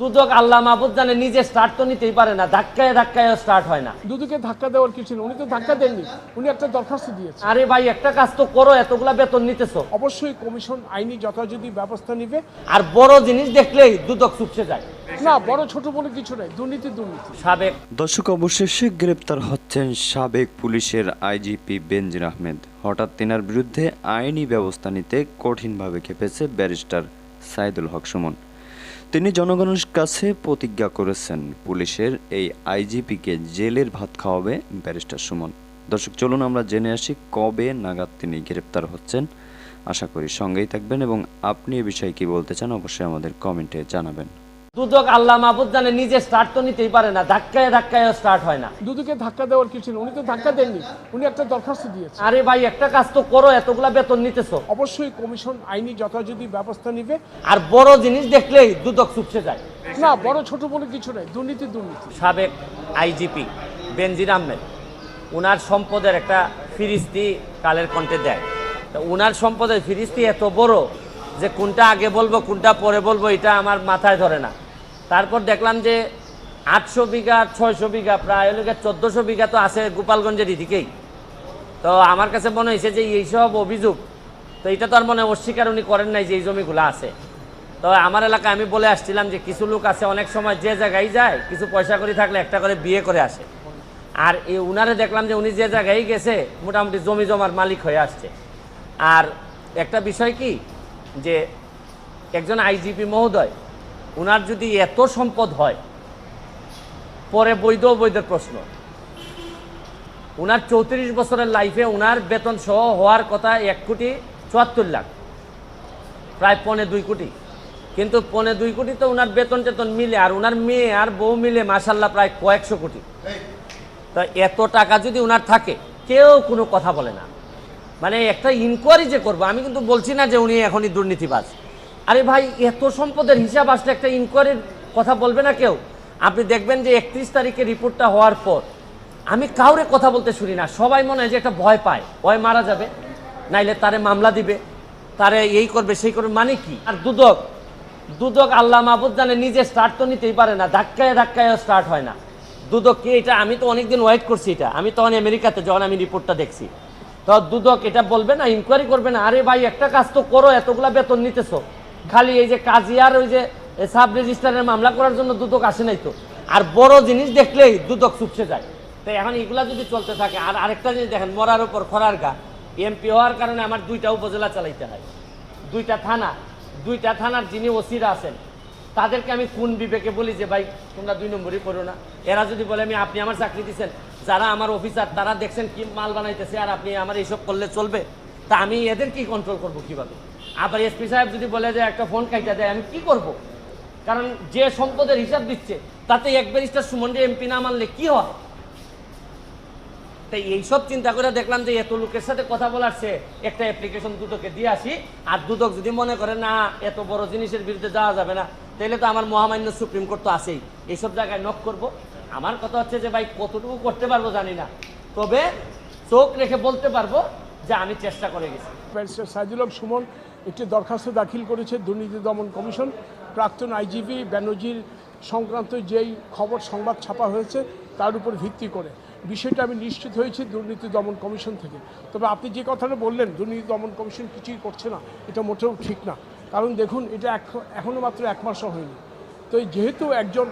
দুদক আল্লাহ মাহবুদ জানে নিজে স্টার্ট তো নিতেই পারে না ধাক্কায় ধাক্কায় স্টার্ট হয় না। দুদুকে ধাক্কা দেওয়ার কিছু নেই উনি তো ধাক্কা দেননি উনি একটা দরখাস্ত দিয়েছে। আরে ভাই একটা কাজ তো করো এতগুলা বেতন নিতেছো। অবশ্যই কমিশন আইনি যথাযথ ব্যবস্থা নিবে। আর বড় জিনিস দেখলেই দুদক চুপসে যায়। না বড় ছোট বলে কিছু নেই দুর্নীতি দুর্নীতি। সাবেক দর্শক অবশেষে গ্রেপ্তার হচ্ছেন সাবেক পুলিশের আইজিপি বেনজির আহমেদ। হঠাৎ তেনার বিরুদ্ধে আইনি ব্যবস্থা নিতে কঠিনভাবে খেপেছে ব্যারিস্টার সাইদুল হক সুমন। তিনি জনগণের কাছে প্রতিজ্ঞা করেছেন, পুলিশের এই আইজিপিকে জেলের ভাত খাওয়াবে ব্যারিস্টার সুমন। দর্শক, চলুন আমরা জেনে আসি কবে নাগাদ তিনি গ্রেপ্তার হচ্ছেন। আশা করি সঙ্গেই থাকবেন এবং আপনি এ বিষয়ে কি বলতে চান অবশ্যই আমাদের কমেন্টে জানাবেন। দুদক আল্লাহ মাহবুদ জানে নিজে স্টার্ট তো নিতেই পারে না ধাক্কায় ধাক্কায় স্টার্ট হয় না। দুদুকে ধাক্কা দেওয়ার কিছু নেই উনি তো ধাক্কা দেননি উনি একটা দরখাস্ত দিয়েছে। আরে ভাই একটা কাজ তো করো এতগুলা বেতন নিতেছো। অবশ্যই কমিশন আইনি যথাযথ ব্যবস্থা নিবে। আর বড় জিনিস দেখলেই দুদক চুপসে যায়। না বড় ছোট বলে কিছু নেই দুর্নীতি দুর্নীতি। সাবেক আইজিপি বেনজির আহমেদ উনার সম্পদের একটা ফিরিস্তি কালের কণ্ঠে দেয়। তো উনার সম্পদের ফিরিস্তি এত বড় যে কোনটা আগে বলব কোনটা পরে বলব এটা আমার মাথায় ধরে না। তারপর দেখলাম যে আটশো বিঘা, ছয়শো বিঘা, প্রায় হলো চোদ্দোশো বিঘা তো আছে গোপালগঞ্জের এদিকেই। তো আমার কাছে মনে হয়েছে যে এইসব অভিযোগ, তো এটা তো আর মনে অস্বীকার উনি করেন নাই যে এই জমিগুলো আছে। তো আমার এলাকায় আমি বলে আসছিলাম যে কিছু লোক আছে, অনেক সময় যে জায়গায় যায়, কিছু পয়সা করে থাকলে একটা করে বিয়ে করে আসে। আর এই উনারে দেখলাম যে উনি যে জায়গায় গেছে, মোটামুটি জমি জমার মালিক হয়ে আসছে। আর একটা বিষয় কি, যে একজন আইজিপি মহোদয় উনার যদি এত সম্পদ হয় পরে বৈধ অবৈধের প্রশ্ন। উনার চৌত্রিশ বছরের লাইফে উনার বেতন সহ হওয়ার কথা এক কোটি চুয়াত্তর লাখ প্রায় পনে দুই কোটি। কিন্তু পনে দুই কোটি তো উনার বেতন টেতন মিলে আর উনার মেয়ে আর বউ মিলে মাসাল্লাহ প্রায় কয়েকশো কোটি। তা এত টাকা যদি উনার থাকে কেউ কোনো কথা বলে না। মানে একটা ইনকোয়ারি যে করব আমি কিন্তু বলছি না যে উনি এখনই দুর্নীতিবাজ। আরে ভাই, এত সম্পদের হিসাব আসলে একটা ইনকোয়ারির কথা বলবে না কেউ? আপনি দেখবেন যে একত্রিশ তারিখে রিপোর্টটা হওয়ার পর, আমি কাউরে কথা বলতে শুনি না, সবাই মনে হয় যে একটা ভয় পায়। ভয় মারা যাবে, নাইলে তারে মামলা দিবে, তারে এই করবে, সেই করবে মানে কি? আর দুদক দুদক আল্লাহ মাহবুদ জানে নিজে স্টার্ট তো নিতেই পারে না, ধাক্কায় ধাক্কায় স্টার্ট হয় না। দুদক কি এটা, আমি তো অনেকদিন ওয়েট করছি এটা, আমি তখন আমেরিকাতে যখন আমি রিপোর্টটা দেখছি। তো দুদক এটা বলবে না ইনকোয়ারি করবে না, আরে ভাই, একটা কাজ তো করো, এতগুলা বেতন নিতেছো। খালি এই যে কাজিয়ার ওই যে সাব রেজিস্ট্রারের মামলা করার জন্য দুদক আসে নাই তো। আর বড় জিনিস দেখলেই দুদক চুপসে যায়। তো এখন এগুলা যদি চলতে থাকে, আর আরেকটা জিনিস দেখেন, মরার উপর খরার গা। এমপি হওয়ার কারণে আমার দুইটা উপজেলা চালাইতে হয়। দুইটা থানা। দুইটা থানার যিনি ওসিরা আছেন, তাদেরকে আমি কোন বিবেকে বলি যে, ভাই, তোমরা দুই নম্বরই করো না? এরা যদি বলে, আমি, আপনি আমার চাকরি দিচ্ছেন যারা আমার অফিসার, তারা দেখছেন কি মাল বানাইতেছে, আর আপনি আমার এইসব করলে চলবে? তা আমি এদের কি কন্ট্রোল করব কীভাবে? আবার এসপি সাহেব যদি বলে যে একটা ফোন কাইটা দেয়, আমি কি করব? কারণ যে সম্পদের হিসাব দিচ্ছে, তাতে এক ব্যারিস্টার সুমন্ডে এমপি না মানলে কি হয়? তাই এইসব চিন্তা করে দেখলাম যে এত লোকের সাথে কথা বলার চেয়ে একটা অ্যাপ্লিকেশন দুদকে দিয়ে আসি, আর দুদক যদি মনে করে, না, এত বড় জিনিসের বিরুদ্ধে যাওয়া যাবে না তাহলে তো আমার মহামান্য সুপ্রিম কোর্ট তো আছেই। এইসব জায়গায় নক করব। আমার কথা হচ্ছে যে, ভাই, কতটুকু করতে পারব জানি না। তবে চোখ রেখে বলতে পারব যে, আমি চেষ্টা করে গেছি। সুমন একটি দরখাস্ত দাখিল করেছে দুর্নীতি দমন কমিশন। প্রাক্তন আইজিপি ব্যানার্জির সংক্রান্ত যেই খবর সংবাদ ছাপা হয়েছে, তার উপর ভিত্তি করে। বিষয়টা আমি নিশ্চিত হয়েছি দুর্নীতি দমন কমিশন থেকে। তবে আপনি যে কথাটা বললেন, দুর্নীতি দমন কমিশন কিছুই করছে না, এটা মোটেও ঠিক না। কারণ দেখুন, এটা এক- এখনও মাত্র এক মাসও হয়নি। তো যেহেতু একজন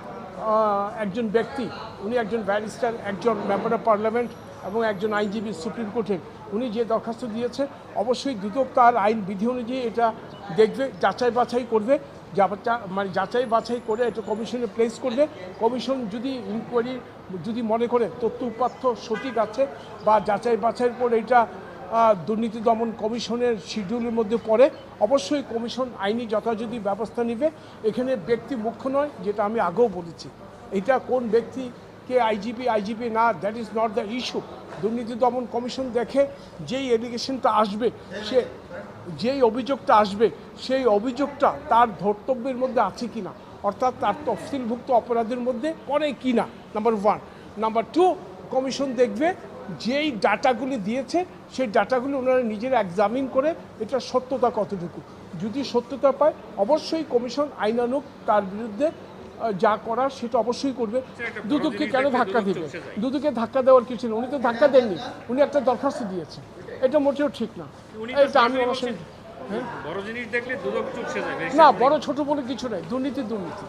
একজন ব্যক্তি, উনি একজন ব্যারিস্টার, একজন মেম্বার অফ পার্লামেন্ট এবং একজন আইনজীবী সুপ্রিম কোর্টের উনি যে দরখাস্ত দিয়েছে, অবশ্যই দুদক তার আইন, বিধি অনুযায়ী এটা দেখবে, যাচাই বাছাই করবে। মানে যাচাই বাছাই করে এটা কমিশনে প্লেস করবে। কমিশন যদি ইনকোয়ারি যদি মনে করে তথ্য উপাত্য সঠিক আছে বা যাচাই বাছাইয়ের পর এটা দুর্নীতি দমন কমিশনের শিডিউলের মধ্যে পড়ে, অবশ্যই কমিশন আইনি যথাযথ ব্যবস্থা নেবে। এখানে ব্যক্তি মুখ্য নয়, যেটা আমি আগেও বলেছি। এটা কোন ব্যক্তি কে আইজিপি আইজিপি না that is not the issue দুর্নীতি দমন কমিশন দেখে যেই এলিগেশনটা আসবে, সে যেই অভিযোগটা আসবে, সেই অভিযোগটা তার ধর্তব্যের মধ্যে আছে কি না অর্থাৎ তার তফসিলভুক্ত অপরাধের মধ্যে পড়ে কি না number one number two commission দেখবে যেই ডাটাগুলি দিয়েছে, সেই ডাটাগুলি ওনারা নিজেরা এক্সামিন করে এটা সত্যতা কতটুকু? যদি সত্যতা পায়, অবশ্যই কমিশন আইনানুক তার বিরুদ্ধে যা করার সেটা অবশ্যই করবে। দুদককে কেন ধাক্কা দিবে? দুদকে ধাক্কা দেওয়ার কিছু নেই উনি তো ধাক্কা দেননি। উনি একটা দরখাস্ত দিয়েছেন। এটা মোটেও ঠিক না। এটা আমি সঙ্গে হ্যাঁ? বড় জিনিস দেখলে দুদক চুপসে যাবে না বড় ছোট বলে কিছু নেই। দুর্নীতি দুর্নীতি।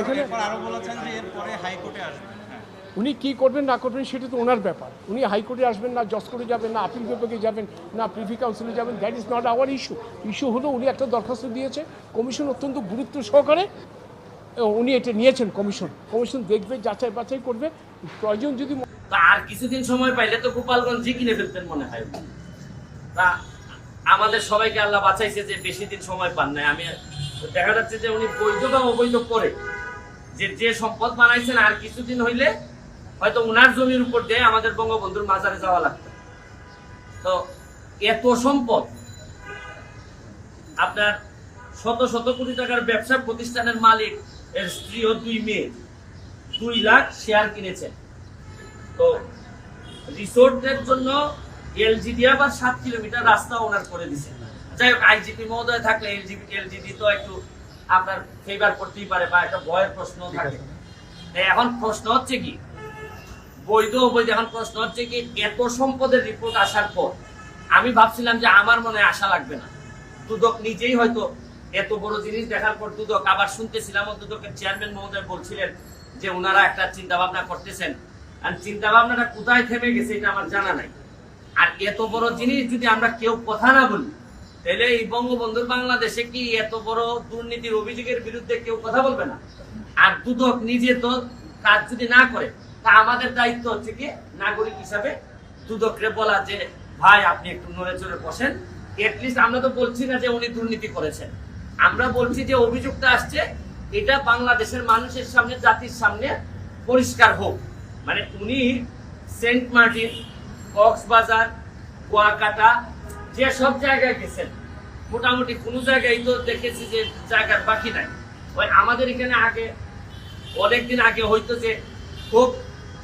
এখানে আরও বলেছেন যে এরপরে হাইকোর্টে আসবেন। হ্যাঁ। উনি কি করবেন না করবেন সেটা তো ওনার ব্যাপার। উনি হাইকোর্টে আসবেন না জজ কোর্টে যাবেন না আপিল বিভাগে যাবেন না প্রিভি কাউন্সিলে যাবেন। That is not our issue issue হলো উনি একটা দরখাস্ত দিয়েছে। কমিশন অত্যন্ত গুরুত্ব সহকারে উনি এটা নিয়েছেন কমিশন। কমিশন দেখবে, যাচাই বাছাই করবে। প্রয়োজন যদি আর কিছুদিন সময় পাইলে তো গোপালগঞ্জই কিনে ফেলতেন মনে হয়। তা আমাদের সবাইকে আল্লাহ বাঁচাইছে যে বেশি দিন সময় পান নাই। আমি দেখা যাচ্ছে যে উনি বৈধ বা অবৈধ করে যে যে সম্পদ বানাইছেন, আর কিছুদিন হইলে হয়তো উনার জমির উপর দিয়ে আমাদের বঙ্গবন্ধুর মাজারে যাওয়া লাগতো। তো এত সম্পদ, আপনার শত শত কোটি টাকার ব্যবসা প্রতিষ্ঠানের মালিক এর স্ত্রী ও দুই মেয়ে। দুই লাখ শেয়ার কিনেছেন। তো রিসোর্টের জন্য সাত কিলোমিটার রাস্তা ওনার করে দিছে যাই হোক আইজিপি মহোদয় থাকলে এলজিপি এলজিডি তো একটু আপনার ফেভার করতেই পারে বা একটা ভয়ের প্রশ্ন থাকে। এখন প্রশ্ন হচ্ছে কি? বৈধ অবৈধ এখন প্রশ্ন হচ্ছে কি? এত সম্পদের রিপোর্ট আসার পর আমি ভাবছিলাম যে আমার মনে হয় আশা লাগবে না। দুদক নিজেই হয়তো এত বড় জিনিস দেখার পর দুদক, আবার শুনতেছিলাম, দুদকের চেয়ারম্যান মহোদয় বলছিলেন যে ওনারা একটা চিন্তা ভাবনা করতেছেন। আর চিন্তা ভাবনাটা কোথায় থেমে গেছে এটা আমার জানা নাই। আর এত বড় জিনিস যদি আমরা কেউ কথা না বলি, তাহলে এই বঙ্গবন্ধুর বাংলাদেশে কি এত বড় দুর্নীতির অভিযোগের বিরুদ্ধে কেউ কথা বলবে না? আর দুদক নিজে তো কাজ যদি না করে, তা আমাদের দায়িত্ব হচ্ছে কি নাগরিক হিসাবে দুদকরে বলা যে, ভাই, আপনি একটু নড়ে চড়ে বসেন এটলিস্ট আমরা তো বলছি না যে উনি দুর্নীতি করেছেন। আমরা বলছি যে অভিযোগটা আসছে, এটা বাংলাদেশের মানুষের সামনে, জাতির সামনে পরিষ্কার হোক। মানে উনি সেন্ট মার্টিন, কক্সবাজার, কুয়াকাটা, যে সব জায়গায় গেছেন, মোটামুটি কোনো জায়গায় তো দেখেছি যে জায়গার বাকি নাই। ওই আমাদের এখানে আগে, অনেকদিন আগে হয়তো যে খুব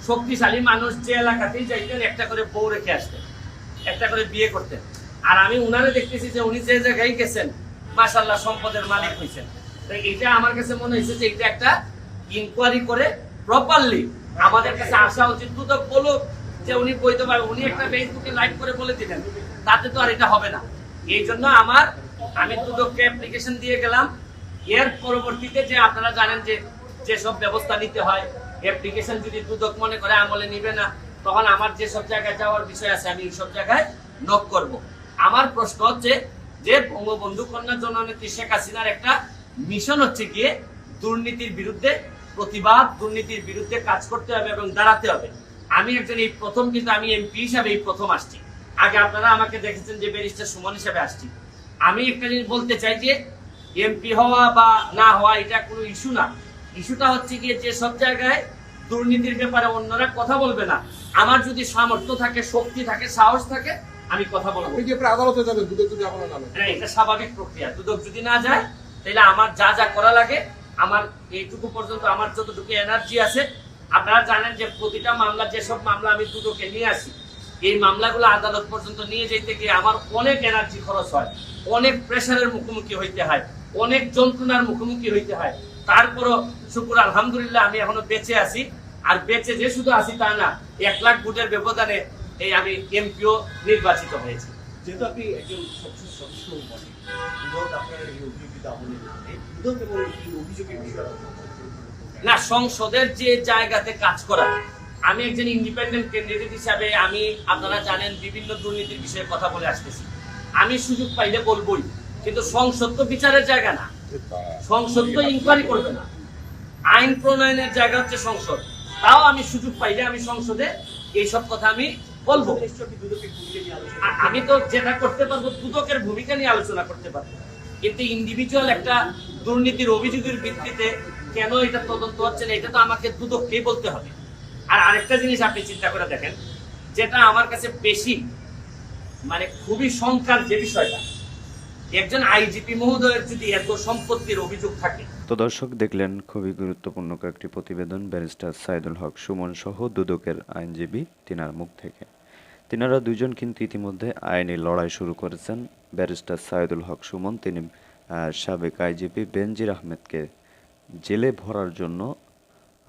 শক্তিশালী মানুষ যে এলাকাতেই যাইতেন, একটা করে বউ রেখে আসতেন, একটা করে বিয়ে করতেন। আর আমি উনারে দেখতেছি যে উনি যে জায়গায় গেছেন মাসাল্লাহ সম্পদের মালিক হয়েছেন তো এটা আমার কাছে মনে হয়েছে যে এটা একটা ইনকোয়ারি করে প্রপারলি আমাদের কাছে আসা উচিত দুদক বলুক যে উনি বইতে পারবেন উনি একটা ফেসবুকে লাইভ করে বলে দিলেন। তাতে তো আর এটা হবে না। এই জন্য আমার, আমি দুদককে অ্যাপ্লিকেশন দিয়ে গেলাম। এর পরবর্তীতে যে আপনারা জানেন যে যেসব ব্যবস্থা নিতে হয় অ্যাপ্লিকেশন যদি দুদক মনে করে আমলে নিবে না, তখন আমার যে সব জায়গায় যাওয়ার বিষয় আছে, আমি সব জায়গায় নক করব। আমার প্রশ্ন হচ্ছে যে বঙ্গবন্ধু কন্যা জননেত্রী শেখ হাসিনার একটা মিশন হচ্ছে গিয়ে দুর্নীতির বিরুদ্ধে প্রতিবাদ, দুর্নীতির বিরুদ্ধে কাজ করতে হবে এবং দাঁড়াতে হবে। আমি একজন এই প্রথম, কিন্তু আমি এমপি হিসাবে এই প্রথম আসছি। আগে আপনারা আমাকে দেখেছেন যে ব্যারিস্টার সুমন হিসাবে আসছি। আমি একটা জিনিস বলতে চাই যে, এমপি হওয়া বা না হওয়া এটা কোনো ইস্যু না। ইস্যুটা হচ্ছে গিয়ে যে সব জায়গায় দুর্নীতির ব্যাপারে অন্যরা কথা বলবে না। আমার যদি সামর্থ্য থাকে, শক্তি থাকে, সাহস থাকে আমি কথা বলব। আদালতে যাবেন? দুদক যদি আপনার নামে হ্যাঁ, এটা স্বাভাবিক প্রক্রিয়া। দুদক যদি না যায় তাহলে আমার যা যা করা লাগে আমার এইটুকু পর্যন্ত আমার যতটুকু এনার্জি আছে আপনারা জানেন যে প্রতিটা মামলা যেসব মামলা আমি দুদকে নিয়ে আসি এই মামলাগুলো আদালত পর্যন্ত নিয়ে যেতে গিয়ে আমার অনেক এনার্জি খরচ হয় অনেক প্রেশারের মুখোমুখি হইতে হয় অনেক যন্ত্রণার মুখোমুখি হইতে হয়। তারপরও শুকুর আলহামদুলিল্লাহ আমি এখনও বেঁচে আছি। আর বেঁচে যে শুধু আছি তা না এক লাখ ভোটের ব্যবধানে এই আমি এমপিও নির্বাচিত হয়েছি। যেহেতু আপনি একজন সংসদ সদস্য আপনার এই আমলে এবং এই অভিযোগের না সংসদের যে জায়গাতে কাজ করা আমি একজন ইন্ডিপেন্ডেন্ট ক্যান্ডিডেট হিসাবে আমি আপনারা জানেন বিভিন্ন দুর্নীতির বিষয়ে কথা বলে আসতেছি। আমি সুযোগ পাইলে বলবোই কিন্তু সংসদ তো বিচারের জায়গা না। সংসদ তো ইনকোয়ারি করবে না। আইন প্রণয়নের জায়গা হচ্ছে সংসদ। তাও আমি সুযোগ পাইলে আমি সংসদে এইসব কথা আমি বলব। আমি তো যেটা করতে পারব দুদকের ভূমিকা নিয়ে আলোচনা করতে পারব। কিন্তু ইন্ডিভিজুয়াল একটা দুর্নীতির অভিযোগের ভিত্তিতে কেন এটা তদন্ত হচ্ছে না এটা তো আমাকে দুদককেই বলতে হবে। আর আরেকটা জিনিস আপনি চিন্তা করে দেখেন যেটা আমার কাছে বেশি মানে খুবই শঙ্কার যে বিষয়টা একজন আইজিপি মহোদয়ের যদি এত সম্পত্তির অভিযোগ থাকে তো দর্শক, দেখলেন খুবই গুরুত্বপূর্ণ কয়েকটি প্রতিবেদন ব্যারিস্টার সাইদুল হক, সুমন সহ দুদকের আইনজীবী তিনার মুখ থেকে। তিনারা দুজন কিন্তু ইতিমধ্যে আইনি লড়াই শুরু করেছেন। ব্যারিস্টার সাইদুল হক, সুমন তিনি সাবেক আইজিপি বেনজির আহমেদকে জেলে ভরার জন্য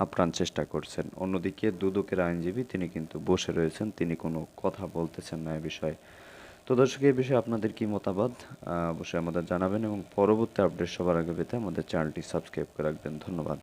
আপ্রাণ চেষ্টা করছেন। অন্যদিকে দুদকের আইনজীবী তিনি কিন্তু বসে রয়েছেন। তিনি কোনো কথা বলতেছেন না এ বিষয়ে। তো দর্শক, এই বিষয়ে আপনাদের কি মতামত? অবশ্যই আমাদের জানাবেন এবং পরবর্তী আপডেট সবার আগে পেতে আমাদের চ্যানেলটি সাবস্ক্রাইব করে রাখবেন। ধন্যবাদ।